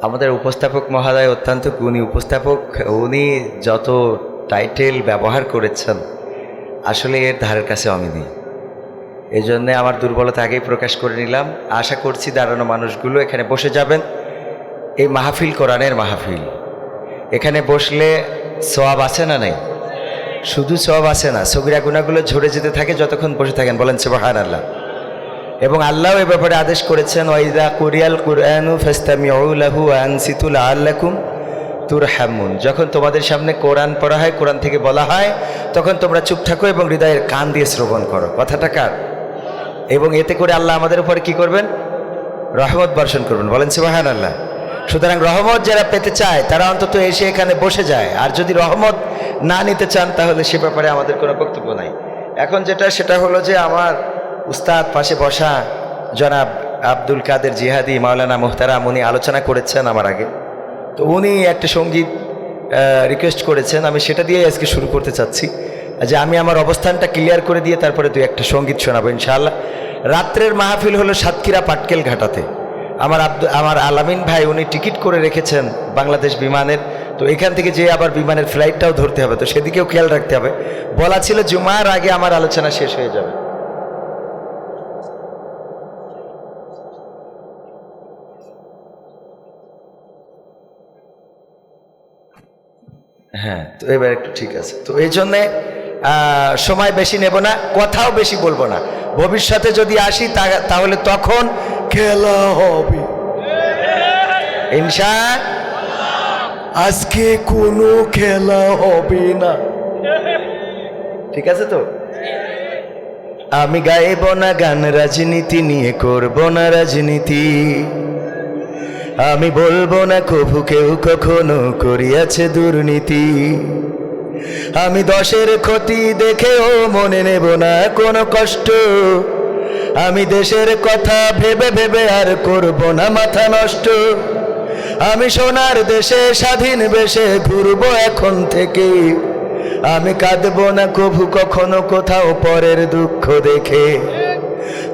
আমাদের উপস্থাপক মহোদয় অত্যন্ত গুণী উপস্থাপক। উনি যত টাইটেল ব্যবহার করেছেন, আসলে এর ধারের কাছে আমি নেই। এই জন্যে আমার দুর্বলতা আগেই প্রকাশ করে নিলাম। আশা করছি দাঁড়ানো মানুষগুলো এখানে বসে যাবেন। এই মাহফিল কোরআনের মাহফিল। এখানে বসলে সোয়াব আছে না নেই? শুধু সোয়াব আছে না, সগিরা গুণাগুলো ঝরে যেতে থাকে যতক্ষণ বসে থাকেন। বলেন সেবাহান আল্লাহ এবং আল্লাহ এ ব্যাপারে আদেশ করেছেন, ওয়াইদা কুরিয়াল কুরআনু ফাস্তামিউলাহু আনসিতুল আল্লাকুম তুরহামুন। যখন তোমাদের সামনে কোরআন পড়া হয়, কোরআন থেকে বলা হয়, তখন তোমরা চুপ থাকো এবং হৃদয়ের কান দিয়ে শ্রবণ করো। কথাটা কার? এবং এতে করে আল্লাহ আমাদের উপরে কি করবেন? রহমত বর্ষণ করবেন। বলেন সুবাহান আল্লাহ সুতরাং রহমত যারা পেতে চায়, তারা অন্তত এসে এখানে বসে যায়। আর যদি রহমত না নিতে চান, তাহলে সে ব্যাপারে আমাদের কোনো বক্তব্য নাই। এখন যেটা, সেটা হলো যে আমার উস্তাদ, পাশে বসা। জনাব আব্দুল কাদের জিহাদি, মাওলানা মোহতারাম, উনি আলোচনা করেছেন আমার আগে। তো উনি একটা সংগীত রিকোয়েস্ট করেছেন। আমি সেটা দিয়ে আজকে শুরু করতে চাচ্ছি। যে আমি আমার অবস্থানটা ক্লিয়ার করে দিয়ে তারপরে দুই একটা সংগীত শোনাবো, ইনশাআল্লাহ। রাত্রের মাহফিল হলো সাতক্ষীরা পাটকেল ঘাটাতে। আমার আব্দু, আমার আলামিন ভাই, উনি টিকিট করে রেখেছেন বাংলাদেশ বিমানের। তো এখান থেকে যে আবার বিমানের ফ্লাইটটাও ধরতে হবে। তো সেদিকেও খেয়াল রাখতে হবে। বলা ছিল জুমার আগে আমার আলোচনা শেষ হয়ে যাবে। হ্যাঁ তো এবার একটু ঠিক আছে। তো এই জন্যে সময় বেশি নেব না, কথাও বেশি বলব না। ভবিষ্যতে যদি আসি তাহলে তখন খেলা হবে। ইনশা আজকে কোনো খেলা হবে না। ঠিক আছে তো? আমি গাইব না গান, রাজনীতি নিয়ে করব না রাজনীতি। আমি বলব না কভু কেউ কখনো করিয়াছে দুর্নীতি। আমি দশের ক্ষতি দেখেও মনে নেব না কোনো কষ্ট। আমি দেশের কথা ভেবে ভেবে আর করব না মাথা নষ্ট। আমি সোনার দেশে স্বাধীন বেশে ঘুরবো এখন থেকে। আমি কাঁদবো না কভু কখনো কোথাও পরের দুঃখ দেখে।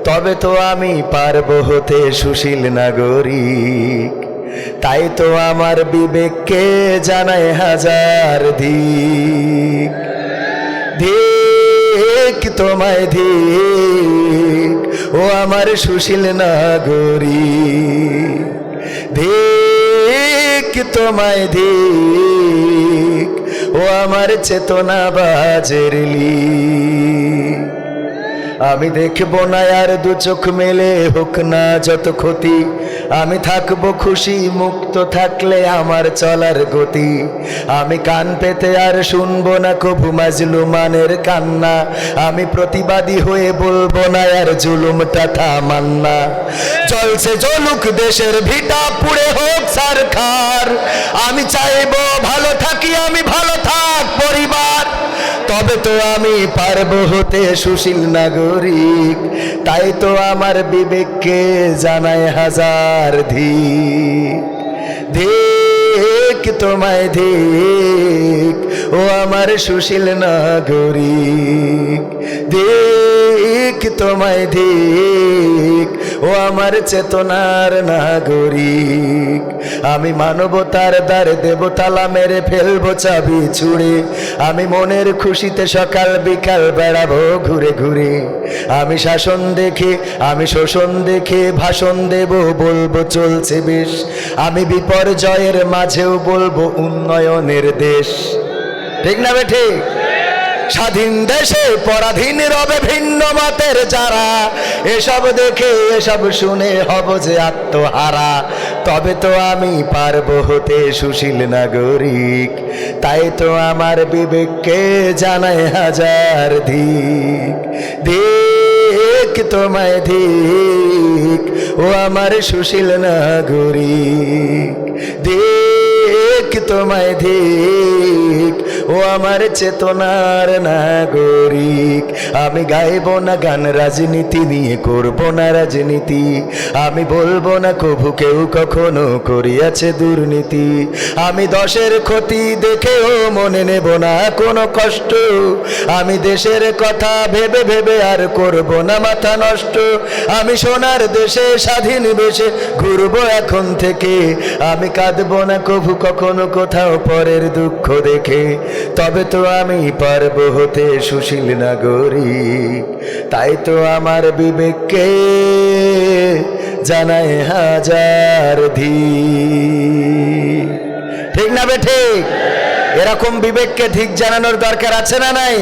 তবে তো আমি পারব হতে সুশীল নাগরিক। তাই তো আমার বিবেককে জানায় হাজার দিক। ধিক তোমায় ধিক ও আমার সুশীল নাগরিক। ধিক তোমায় ধিক ও আমার চেতনা বাজের লিক। আমি দেখব না আর দু চোখ মেলে, হোক না যত ক্ষতি। আমি থাকব খুশি, মুক্ত থাকলে আমার চলার গতি। আমি কান পেতে আর শুনব না, কবু মাজলুমানের কান্না। আমি প্রতিবাদী হয়ে বলব না, আর জুলুমটা থামান্না চলছে জলুক দেশের ভিটা, পুড়ে হোক সরকার আমি চাইব ভালো থাকি, আমি ভালো থাক পরিবার। তবে তো আমি পারব হতে সুশীল নাগরিক। তাই তো আমার বিবেককে জানায় হাজার ধিক। ধিক তোমায় ধিক, ও আমার সুশীল নাগরিক। দিক তোমায় দিক ও আমার চেতনার নাগরিক, আমি মানবতার দ্বারে দেবতালা মেরে ফেলব চাবি ছুড়ে। আমি মনের খুশিতে সকাল বিকাল বেড়াবো ঘুরে ঘুরে। আমি শাসন দেখে, আমি শোষণ দেখে ভাষণ দেব, বলব চলছে বেশ। আমি বিপর্যয়ের মাঝেও বলব উন্নয়নের দেশ। ঠিক না বে ঠিক? স্বাধীন দেশে পরাধীন রবে ভিন্ন মতের যারা। এসব দেখে, এসব শুনে হব যে আত্মহারা। তবে তো আমি পারব হতে সুশীল নাগরিক। তাই তো আমার বিবেককে জানায় হাজার ধিক দিক তোমায় ধিক ও আমার সুশীল নাগরিক। দিক তোমায় ধিক। ও আমার চেতনার নাগরিক, আমি গাইব না গান, রাজনীতি নিয়ে করব না রাজনীতি। আমি বলব না, কভু কেউ কখনো করিয়াছে দুর্নীতি। আমি দশের ক্ষতি দেখেও মনে নেব না কোনো কষ্ট। আমি দেশের কথা ভেবে ভেবে আর করব না, মাথা নষ্ট। আমি সোনার দেশে স্বাধীন বেশে ঘুরবো এখন থেকে। আমি কাঁদবো না, কভু কখনো কোথাও পরের দুঃখ দেখে, তবে তো আমি পারব হতে সুশীল নাগরিক। তাই তো আমার বিবেককে জানায় হাজার ধি ঠিক না বে ঠিক? এরকম বিবেককে ঠিক জানানোর দরকার আছে না নাই?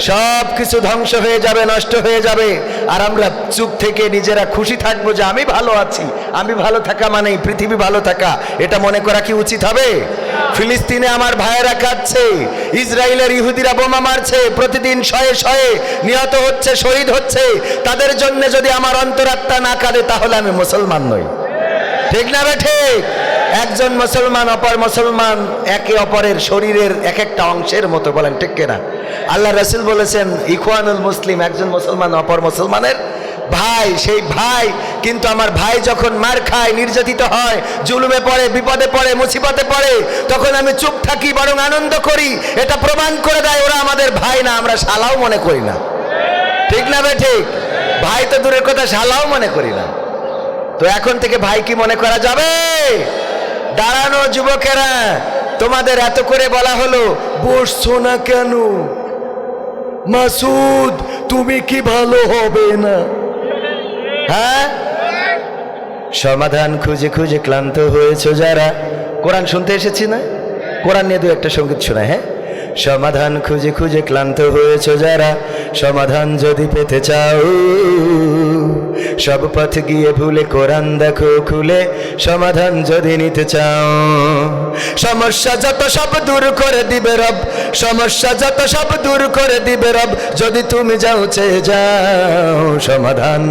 সব কিছু ধ্বংস হয়ে যাবে, নষ্ট হয়ে যাবে। আর আমরা চুপ থেকে নিজেরা খুশি থাকব যে আমি ভালো আছি। আমি ভালো থাকা মানেই পৃথিবী ভালো থাকা। এটা মনে করা কি উচিত হবে? ফিলিস্তিনে আমার ভাইয়েরা কাঁদছে। ইসরায়েলের ইহুদিরা বোমা মারছে। প্রতিদিন শয়ে শয়ে নিহত হচ্ছে, শহীদ হচ্ছে। তাদের জন্য যদি আমার অন্তরাত্মা না কাঁদে, তাহলে আমি মুসলমান নই। ঠিক না বে ঠিক? একজন মুসলমান, অপর মুসলমান একে অপরের শরীরের এক একটা অংশের মতো, বলেন ঠিক কিনা? আল্লাহ রসুল বলেছেন, ইখওয়ানুল মুসলিম, একজন মুসলমান, অপর মুসলমানের ভাই, সেই ভাই কিন্তু আমার ভাই যখন মার খায়, নির্যাতিত হয়, জুলুমে পড়ে, বিপদে পড়ে, মুসিবতে পড়ে, তখন আমি চুপ থাকি, বরং আনন্দ করি। এটা প্রমাণ করে দেয়, ওরা আমাদের ভাই না, আমরা শালাও মনে করি না। ঠিক না বে ঠিক? ভাই তো দূরের কথা, শালাও মনে করি না। তো এখন থেকে ভাই কি মনে করা যাবে? দাঁড়ানো যুবকেরা, তোমাদের এত করে বলা হলো, বসছো না কেন? মাসুদ, তুমি কি ভালো হবে না? হ্যাঁ? সমাধান খুঁজে খুঁজে ক্লান্ত হয়েছে যারা। কোরআন শুনতে এসেছি না? কোরআন নিয়ে দু একটা সংগীত শোনায় হ্যাঁ? সমাধান খুঁজে খুঁজে ক্লান্ত হয়েছো যারা, সমাধান যদি পেতে চাও। সব পথ গিয়ে ভুলে কোরআন দেখো খুলে, সমাধান যদি নিতে চাও। সমস্যা যত সব দূর করে দিবে রব সমস্যা যত সব দূর করে দিবে রব। যদি তুমি যাও, চেয়ে যাও সমাধান।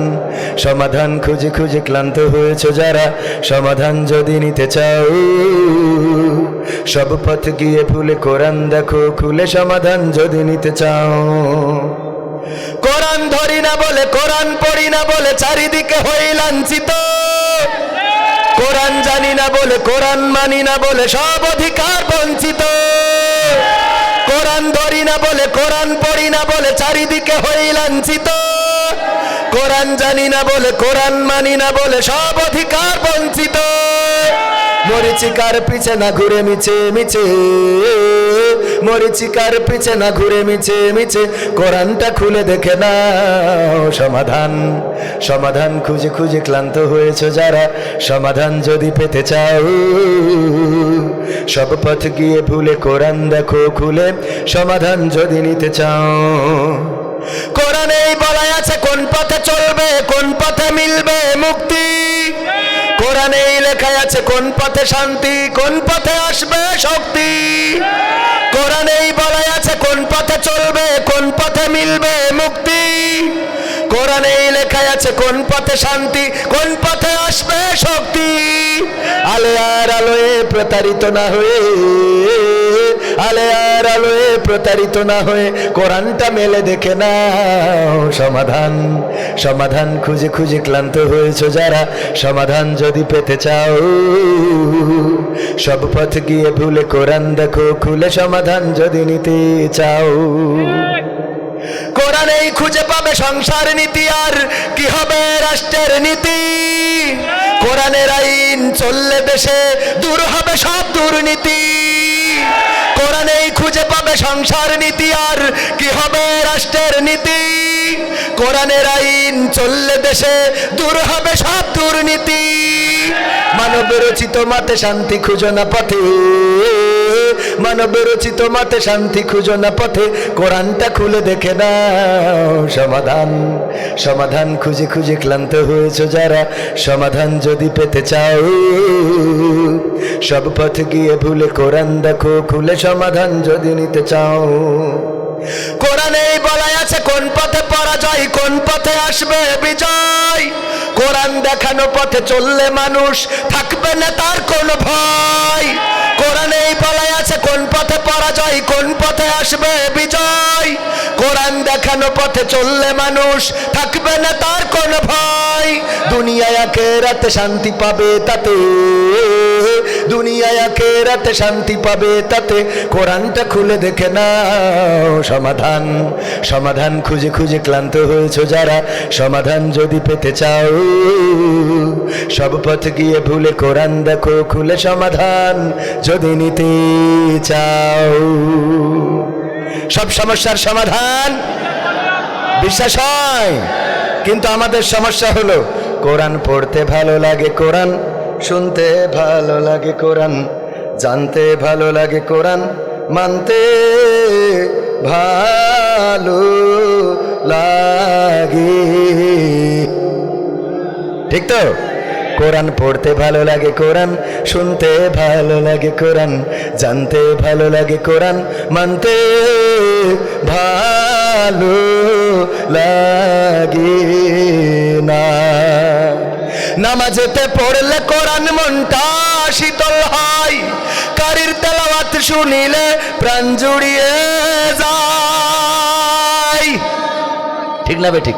সমাধান খুঁজে খুঁজে ক্লান্ত হয়েছে যারা। সমাধান যদি নিতে চাও, সব পথ গিয়ে ভুলে কোরআন দেখো। খুলে সমাধান যদি নিতে চাও। কোরআন ধরি না বলে, কোরআন পড়ি না বলে চারিদিকে হই লাঞ্ছিত। কোরআন জানি না বলে, কোরআন মানি না বলে সব অধিকার বঞ্চিত। কোরআন ধরি না বলে, কোরআন পড়ি না বলে চারিদিকে হই লাঞ্ছিত। কোরআন জানি না বলে, কোরআন মানি না বলে সব অধিকার বঞ্চিত। মরিচিকার পিছে না ঘুরে মিছে মিছে। মরিচিকার পিছে না ঘুরে মিছে মিছে? কোরআনটা খুলে দেখে না সমাধান। সমাধান খুঁজে খুঁজে ক্লান্ত হয়েছে যারা। সমাধান যদি পেতে চাও, সব পথ গিয়ে ভুলে কোরআন দেখো খুলে। সমাধান যদি নিতে চাও, কোরআনেই বলাই আছে কোন পথে চলবে, কোন পথে মিলবে মুক্তি। কোরআনেই লেখা আছে, কোন পথে শান্তি, কোন পথে আসবে শক্তি? কোরআনেই বলাই আছে, কোন পথে চলবে, কোন পথে মিলবে মুক্তি? কোরআনেই লেখা আছে, কোন পথে শান্তি, কোন পথে আসবে শক্তি? আলে আর আলোয় প্রতারিত না হয়ে আলে আর আলোয় প্রতারিত না হয়ে কোরআনটা মেলে দেখে না সমাধান সমাধান খুঁজে খুঁজে ক্লান্ত হয়েছে যারা। সমাধান যদি পেতে চাও, সব পথ গিয়ে ভুলে কোরআন দেখো, খুলে সমাধান যদি নিতে চাও। কোরআনেই খুঁজে পাবে সংসার নীতি, আর কি হবে রাষ্ট্রের নীতি? কোরআনের আইন চললে দেশে দূর হবে সব দুর্নীতি। কোরআনেই খুঁজে পাবে সংসার নীতি আর কি হবে রাষ্ট্রের নীতি? কোরআনের আইন চললে দেশে দূর হবে সব দুর্নীতি। মানব রচিত মাতে শান্তি খুঁজো না পথে। মানব রচিত মাতে শান্তি খুঁজো না পথে। কোরআনটা খুলে দেখে নাও সমাধান। সমাধান খুঁজে খুঁজে ক্লান্ত হয়েছে যারা। সমাধান যদি পেতে চাও। সব পথ গিয়ে ভুলে কোরআন দেখো, খুলে সমাধান যদি নিতে চাও। কোরআনেই বলাই আছে, কোন পথে পরাজয়, কোন পথে আসবে বিজয়? কোরআন দেখানো পথে চললে মানুষ থাকবে না তার কোনো ভয়। কোরআনেই বলাই আছে, কোন পথে পরা পরাজয়, কোন পথে আসবে বিজয়? কোরআন দেখানো পথে চললে মানুষ থাকবে না তার কোন ভয়। দুনিয়ায় রাতে শান্তি পাবে তাতে। দুনিয়া দুনিয়ায় রাতে শান্তি পাবে তাতে। কোরআনটা খুলে দেখে নাও সমাধান। সমাধান খুঁজে খুঁজে ক্লান্ত হয়েছো যারা। সমাধান যদি পেতে চাও, সব পথ গিয়ে ভুলে কোরআন দেখো, খুলে সমাধান যদি নিতে চাও। সব সমস্যার সমাধান। বিশ্বাস হয়? কিন্তু আমাদের সমস্যা হলো, কোরআন পড়তে ভালো লাগে কোরআন, শুনতে ভালো লাগে কোরআন, জানতে ভালো লাগে কোরআন, মানতে ভালো লাগে। ঠিক তো? কোরআন পড়তে ভালো লাগে কোরআন, শুনতে ভালো লাগে কোরআন, জানতে ভালো লাগে কোরআন, মানতে ভালো লাগে না। নামাজেতে পড়লে কোরআন মনটা শীতল হয়, কারির তেলাওয়াত শুনিলে প্রাণ জুড়িয়ে যায়। ঠিক না বে ঠিক?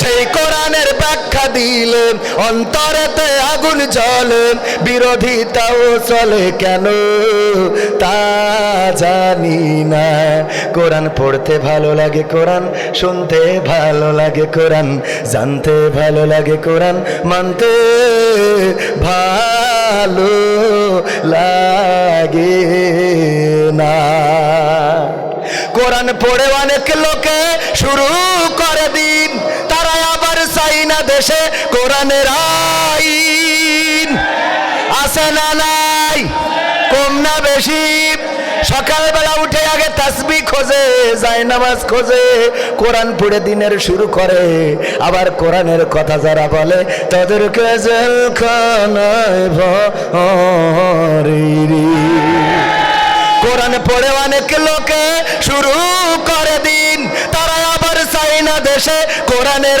সেই কোরআনের ব্যাখ্যা দিলেন, অন্তরেতে আগুন জ্বলে বিরোধিতাও চলে কেন? তা জানি না। কোরআন পড়তে ভালো লাগে কোরআন, শুনতে ভালো লাগে কোরআন, জানতে ভালো লাগে কোরআন, মানতে ভালো লাগে না। কোরআন পড়ে অনেক লোকে শুরু করে দিন চাই না দেশে কোরআনের আইন। আছে না নাই? কম না বেশি? সকালবেলা উঠে আগে তাসবি খোঁজে যায় নামাজ খোঁজে, কোরআন পড়ে দিনের শুরু করে। আবার কোরআনের কথা যারা বলে, তাদেরকে কোরআন পড়ে অনেক লোকে শুরু করে দিন তারা আবার চাই না দেশে কোরআনের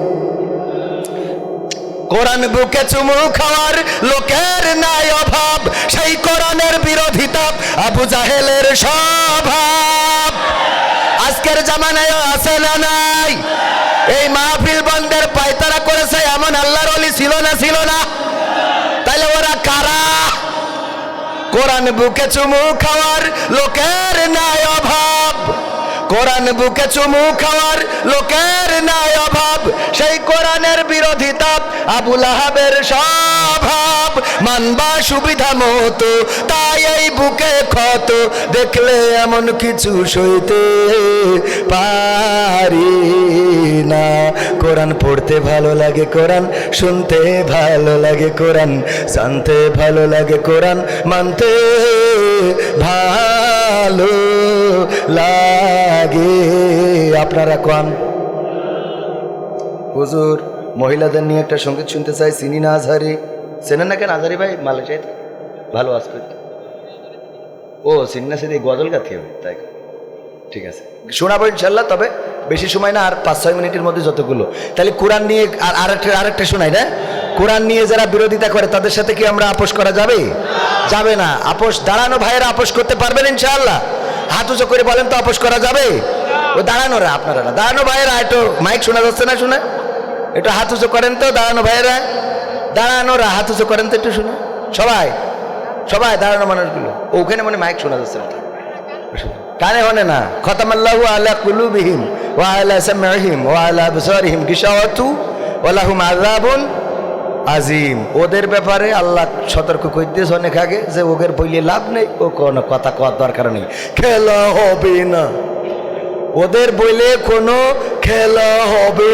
কোরআন বুকে চুমু খাওয়ার লোকের নাই অভাব, সেই কোরআনের বিরোধিতা আবু জাহেলের স্বভাব। আজকের জামানায় আছে না নাই? এই মাহফিল বন্ধের পায়তারা করেছে, এমন আল্লাহর অলি ছিল না ছিল না? তাহলে ওরা কারা? কোরআন বুকে চুমু খাওয়ার লোকের নাই অভাব। কোরআন বুকে চুমু খাওয়ার লোকের নাই অভাব। কোরআনের বিরোধিতা আবুল আহাবের স্বভাব মানবা সুবিধা মতো, তাই এই বুকে ক্ষত দেখলে এমন কিছু সইতে পারি না। কোরআন পড়তে ভালো লাগে কোরআন, শুনতে ভালো লাগে কোরআন, জানতে ভালো লাগে কোরআন, মানতে ভালো লাগে। আপনারা কোন হুজুর, মহিলাদের নিয়ে একটা সংগীত শুনতে চাই চিনি না আজহারি। চেনেন না কেন আজহারি ভাই? মালয়েশিয়াতে ভালো আজ ও সিন্না সিদ্ধি গজল গাথি হবে তাই। ঠিক আছে। শোনাবো ইনশাল্লাহ, তবে বেশি সময় না, আর পাঁচ, ছয় মিনিটের মধ্যে যতগুলো। তাহলে কোরআন নিয়ে আর আরেকটা আরেকটা শোনাই, না? কোরআন নিয়ে যারা বিরোধিতা করে, তাদের সাথে কি আমরা আপোষ করা যাবে? যাবে না। আপোষ, দাঁড়ানো ভাইয়েরা আপোষ করতে পারবেন ইনশাআল্লাহ। হাত উঁচু করে বলেন তো, আপোষ করা যাবে? ও, দাঁড়ানোরা, আপনারা দাঁড়ানো ভাইয়েরা, একটু মাইক শোনা যাচ্ছে না, শুনে? একটু হাত উঁচু করেন তো, দাঁড়ানো ভাইয়েরা। দাঁড়ানোরা হাত উঁচু করেন তো একটু শুনে সবাই সবাই দাঁড়ানো মানুষগুলো। ওখানে মনে মাইক শোনা যাচ্ছে না। কানে হনে না। খতামাল্লাহু আলা কুলুবিহিম, ওয়া আলা সামঈহিম, ওয়া আলা আবসারিহিম গিশাওয়াতু, ওয়া লাহুম আযাবুন আজিম ওদের ব্যাপারে আল্লাহ সতর্ক করতেছ অনেক আগে যে ওদের বইলে লাভ নেই, ও কোনো কথা কওয়ার দরকার নেই। খেলা হবে না। ওদের বইলে কোনো খেলা হবে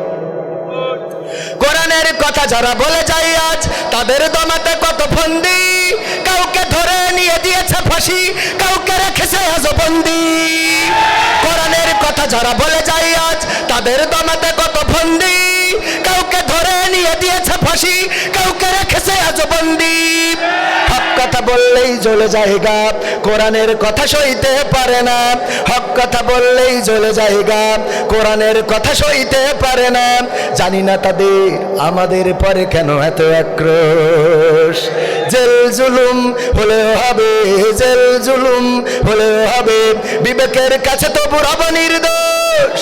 কথা যারা বলে যাই আজ, তাদের দমাতে কত ফন্দি। কাউকে ধরে নিয়ে দিয়েছে ফাঁসি, কাউকে রেখেছে আজ বন্দি। কোরআনের কথা যারা বলে যাই আজ, তাদের দমাতে কত ফন্দি। কাউকে নিয়ে দিয়েছে ফাঁসি, কাউকে রেখেছে আজ বন্দি। হক কথা বললেই জ্বলে যায় গা কোরআনের কথা সইতে পারে না। হক কথা বললেই জ্বলে যায় গা কোরআনের কথা সইতে পারে না। জানি না তাদের, আমাদের পরে কেন এত আক্রোশ। জেল জুলুম হলেও হবে, জেল জুলুম হলেও হবে, বিবেকের কাছে তো রব নির্দোষ।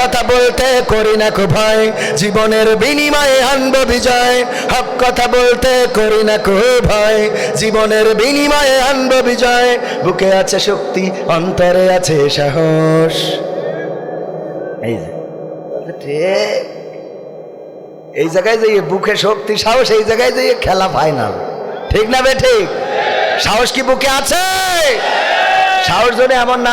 কথা বলতে করি না কো ভয়, জীবনের বিনিময়ে আনব বিজয়। হক কথা বলতে করি না কো ভয়, জীবনের বিনিময়ে আনব বিজয়। বুকে আছে শক্তি, অন্তরে আছে সাহস। এই এই জায়গায় যে বুকে শক্তি, সাহস, এই জায়গায় যে খেলা ফাইনাল ঠিক না বে ঠিক? সাহস কি বুকে আছে? সাহস জন্য এমন না